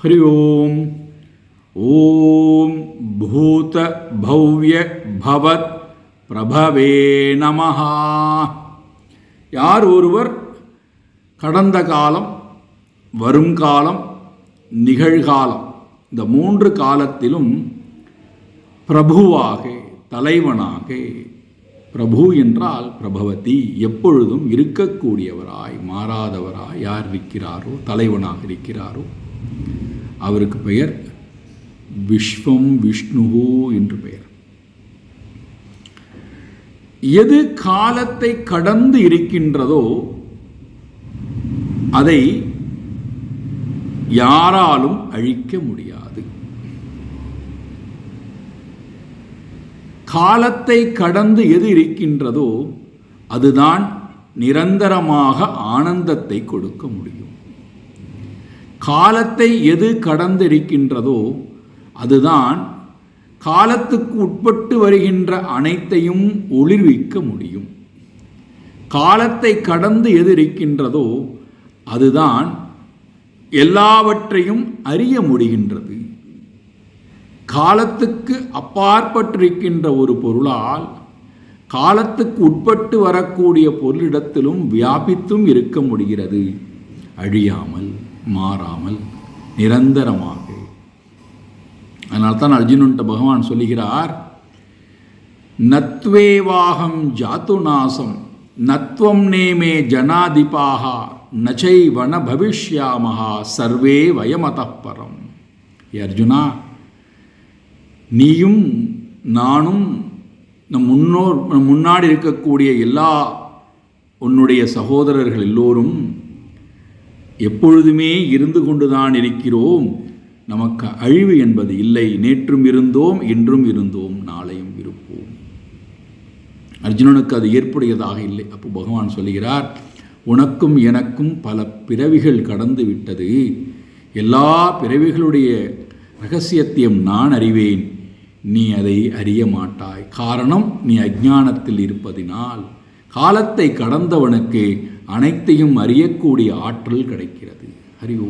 हरि ओम ஓம் பூத பவ்ய பவத் பிரபவே நமஹா யார் ஒருவர் கடந்த காலம் வருங்காலம் நிகழ்காலம் இந்த மூன்று காலத்திலும் பிரபுவாக தலைவனாக பிரபு என்றால் பிரபவதி எப்பொழுதும் இருக்கக்கூடியவராய் மாறாதவராய் யார் இருக்கிறாரோ தலைவனாக இருக்கிறாரோ அவருக்கு பெயர் விஸ்வம் விஷ்ணுவோ என்று பெயர். எது காலத்தை கடந்து இருக்கின்றதோ அதை யாராலும் அழிக்க முடியாது. காலத்தை கடந்து எது இருக்கின்றதோ அதுதான் நிரந்தரமாக ஆனந்தத்தை கொடுக்க முடியும். காலத்தை எது கடந்து இருக்கின்றதோ அதுதான் காலத்துக்கு உட்பட்டு வருகின்ற அனைத்தையும் ஒளிர்விக்க முடியும். காலத்தை கடந்து எது இருக்கின்றதோ அதுதான் எல்லாவற்றையும் அறிய முடிகின்றது. காலத்துக்கு அப்பாற்பட்டிருக்கின்ற ஒரு பொருளால் காலத்துக்கு உட்பட்டு வரக்கூடிய பொருளிடத்திலும் வியாபித்தும் இருக்க முடிகிறது. அழியாமல் மாறாமல் நிரந்தரமாக. அதனால்தான் தான் அர்ஜுனன்ட்ட பகவான் சொல்லுகிறார் நத்வேவாகம் ஜாத்துநாசம் நத்வம் நேமே ஜனாதிபாக நச்சை வன பவிஷ்யாமகா சர்வே வயமதப்பரம் அர்ஜுனா நீயும் நானும் நம் முன்னோர் முன்னாடி இருக்கக்கூடிய எல்லா உன்னுடைய சகோதரர்கள் எல்லோரும் எப்பொழுதுமே இருந்து கொண்டுதான் இருக்கிறோம். நமக்கு அழிவு என்பது இல்லை. நேற்றும் இருந்தோம் இன்றும் இருந்தோம் நாளையும் இருப்போம். அர்ஜுனனுக்கு அது ஏற்புடையதாக இல்லை. அப்போ பகவான் சொல்கிறார் உனக்கும் எனக்கும் பல பிறவிகள் கடந்து விட்டது. எல்லா பிறவிகளுடைய ரகசியத்தையும் நான் அறிவேன். நீ அதை அறிய மாட்டாய். காரணம் நீ அஜானத்தில் இருப்பதினால். காலத்தை கடந்தவனுக்கு அனைத்தையும் அறியக்கூடிய ஆற்றல் கிடைக்கிறது. ஹரி ஓ